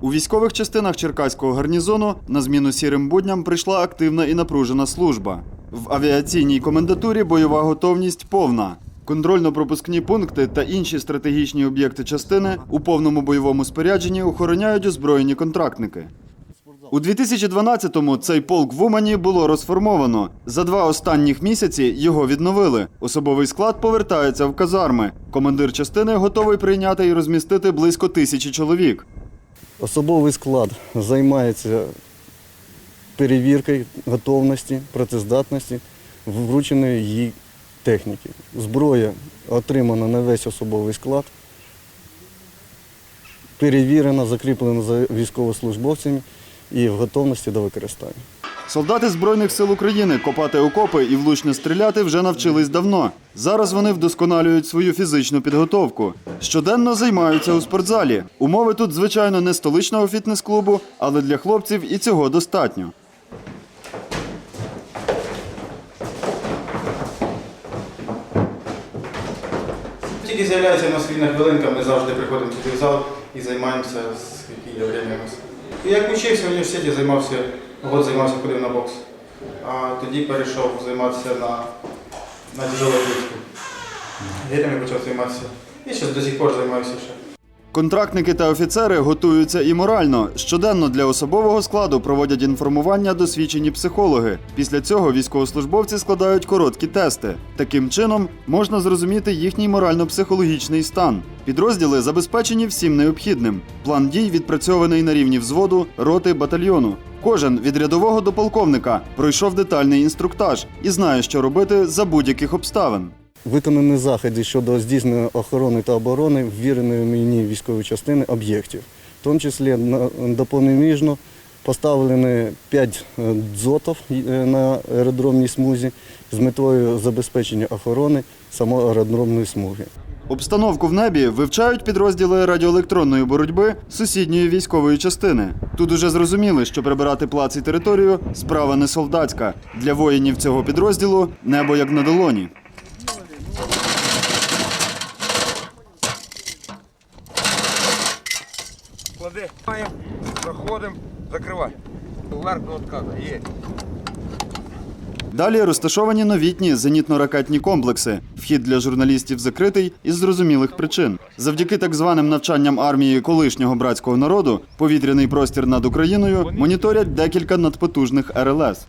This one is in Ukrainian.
У військових частинах Черкаського гарнізону на зміну сірим будням прийшла активна і напружена служба. В авіаційній комендатурі бойова готовність повна. Контрольно-пропускні пункти та інші стратегічні об'єкти частини у повному бойовому спорядженні охороняють озброєні контрактники. У 2012-му цей полк в Умані було розформовано. За два останніх місяці його відновили. Особовий склад повертається в казарми. Командир частини готовий прийняти і розмістити близько тисячі чоловік. Особовий склад займається перевіркою готовності, працездатності врученої їй техніки. Зброя отримана на весь особовий склад, перевірена, закріплена за військовослужбовцями і в готовності до використання. Солдати Збройних сил України копати окопи і влучно стріляти вже навчились давно. Зараз вони вдосконалюють свою фізичну підготовку. Щоденно займаються у спортзалі. Умови тут, звичайно, не столичного фітнес-клубу, але для хлопців і цього достатньо. Тільки з'являється у нас вільна хвилинка, ми завжди приходимо сюди в зал і займаємося, є у нас. І як учився в університеті, займався, год займався, ходив на бокс. А тоді перейшов займатися на, на тяжелую атлетику. Гирями почав займатися. І зараз до сих пор займаюся ще. Контрактники та офіцери готуються і морально. Щоденно для особового складу проводять інформування досвідчені психологи. Після цього військовослужбовці складають короткі тести. Таким чином можна зрозуміти їхній морально-психологічний стан. Підрозділи забезпечені всім необхідним. План дій відпрацьований на рівні взводу, роти, батальйону. Кожен від рядового до полковника пройшов детальний інструктаж і знає, що робити за будь-яких обставин. Виконані заходи щодо здійснення охорони та оборони ввіреної мені військової частини об'єктів. В тому числі допоміжно поставлені 5 дзотів е, на аеродромній смузі з метою забезпечення охорони самої аеродромної смуги. Обстановку в небі вивчають підрозділи радіоелектронної боротьби сусідньої військової частини. Тут уже зрозуміли, що прибирати плац і територію справа не солдатська. Для воїнів цього підрозділу небо як на долоні. Клади. Маємо, проходимо, закривай. До відказу. Є. Далі розташовані новітні зенітно-ракетні комплекси. Вхід для журналістів закритий із зрозумілих причин. Завдяки так званим навчанням армії колишнього братського народу повітряний простір над Україною моніторять декілька надпотужних РЛС.